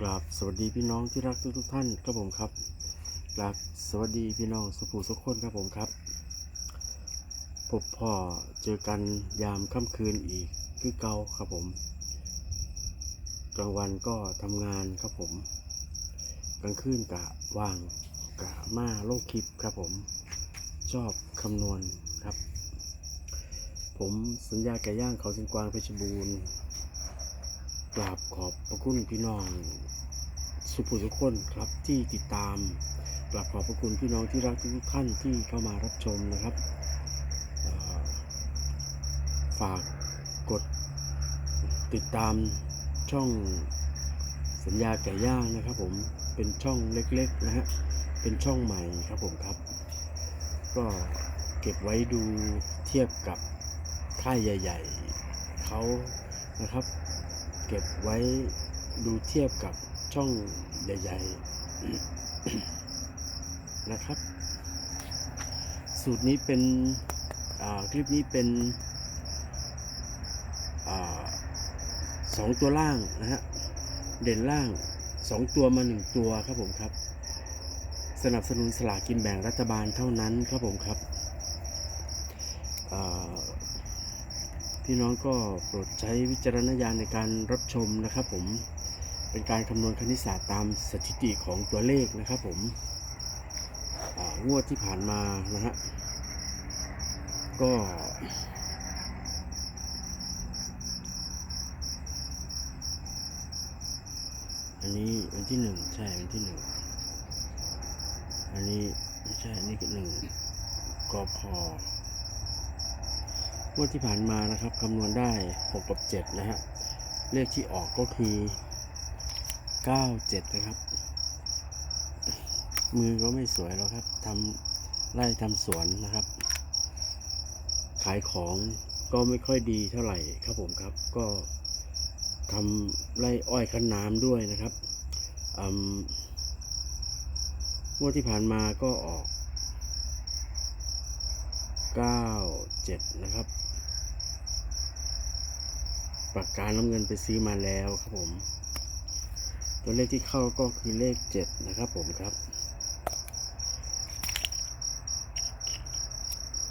กราบสวัสดีพี่น้องที่รักทุกทุกท่านครับผมครับกราบสวัสดีพี่น้องสุภูสุขคนครับผมครับพบพ่อเจอกันยามค่ำคืนอีกคือเก่าครับผม กลางวันก็ทำงานครับผม กลางคืนกะว่างกะมาโลกคลิปครับผม ชอบคำนวณครับ ผมสัญญาไก่ย่างเขาสิงกวางเพชรบูรณ์ กราบขอบพระคุณพี่น้องสุภุทุกคนครับที่ติดตามกราบขอบพระคุณพี่น้องที่รักทุกท่านที่เข้ามารับชมนะครับฝากกดติดตามช่องสัญญาไก่ย่างนะครับ ผมเป็นช่องเล็กๆนะฮะเป็นช่องใหม่ครับผมครับ ก็เก็บไว้ดูเทียบกับค่ายใหญ่ ๆเขานะครับ ก็บไว้ดูเทียบกับช่องใหญ่ๆนะครับ สูตรนี้เป็นคลิปนี้เป็นอสองตัวล่างนะฮะเด่นล่างสองตัวมาหนึ่งตัวครับผมครับ สนับสนุนสลากกินแบ่งรัฐบาลเท่านั้นครับผมครับ พี่น้องก็โปรดใช้วิจารณญาณในการรับชมนะครับผมเป็นการคำนวณคณิตศาสตร์ตามสถิติของตัวเลขนะครับผมงวดที่ผ่านมานะฮะก็อันนี้วันที่หนึ่งใช่วันที่หนึ่งอันนี้ไม่ใช่อันนี้ก็หนึ่งกพ งวดที่ผ่านมานะครับคำนวณได้ 6 กับ 7 นะฮะ เลขที่ออกก็คือ 97 นะครับ มือก็ไม่สวยแล้วครับทำไร่ทำสวนนะครับ ขายของก็ไม่ค่อยดีเท่าไหร่ครับผมครับ ก็ทำไร่อ้อยคั้นน้ำด้วยนะครับอืมงวดที่ผ่านมาก็ออก 97 นะครับ ปากกาน้ำเงินไปซื้อมาแล้วครับผม ตัวเลขที่เข้าก็คือเลข7นะครับผมครับ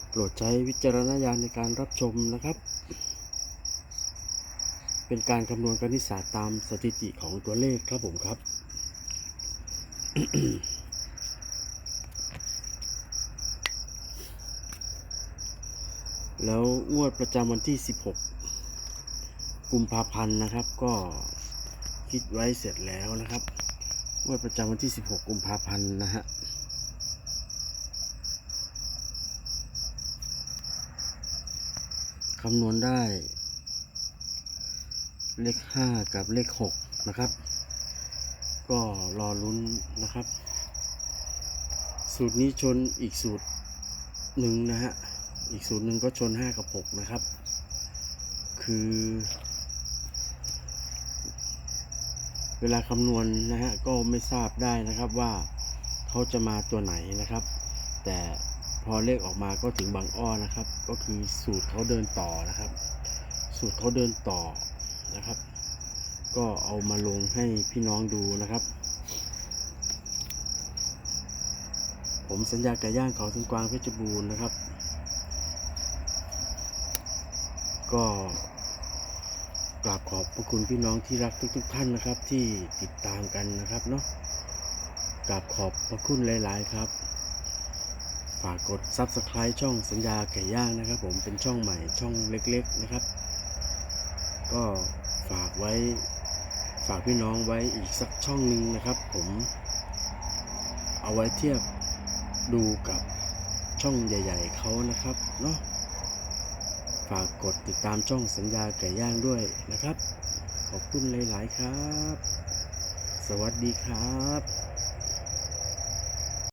โปรดใช้วิจารณญาณในการรับชมนะครับ เป็นการคำนวณคณิตศาสตร์ตามสถิติของตัวเลขครับผมครับแล้วงวดประจำวันที่ 16 กุมภาพันธ์นะครับ ก็คิดไว้เสร็จแล้วนะครับงวดประจำวันที่ 16 กุมภาพันธ์นะฮะคำนวณได้ เลข 5 กับเลข 6 นะครับ ก็รอลุ้นนะครับ สูตรนี้ชนอีกสูตรหนึ่งนะฮะ อีกสูตรหนึ่งก็ชน 5 กับ 6 นะครับ คือ เวลาคำนวณนะฮะก็ไม่ทราบได้นะครับว่าเขาจะมาตัวไหนนะครับ แต่พอเลขออกมาก็ถึงบางอ้อนะครับ ก็คือสูตรเขาเดินต่อนะครับ สูตรเขาเดินต่อนะครับ ก็เอามาลงให้พี่น้องดูนะครับ ผมสัญญาไก่ย่างเขาถึงกวางเพชรบูรณ์นะครับ ก็ กราบขอบพระคุณพี่น้องที่รักทุก ๆ ท่านนะครับ ที่ติดตามกันนะครับเนาะกราบขอบพระคุณหลาย ๆ ครับ ฝากกด Subscribe ช่องสัญญาไก่ย่างนะครับ ผมเป็นช่องใหม่ช่องเล็ก ๆ นะครับ ก็ฝากไว้ฝากพี่น้องไว้อีกสักช่องหนึ่งนะครับ ผมเอาไว้เทียบดูกับช่องใหญ่ ๆเขานะครับเนาะ ฝากกดติดตามช่องสัญญาไก่ย่างด้วยนะครับ ขอบคุณหลาย ๆ ครับ สวัสดีครับ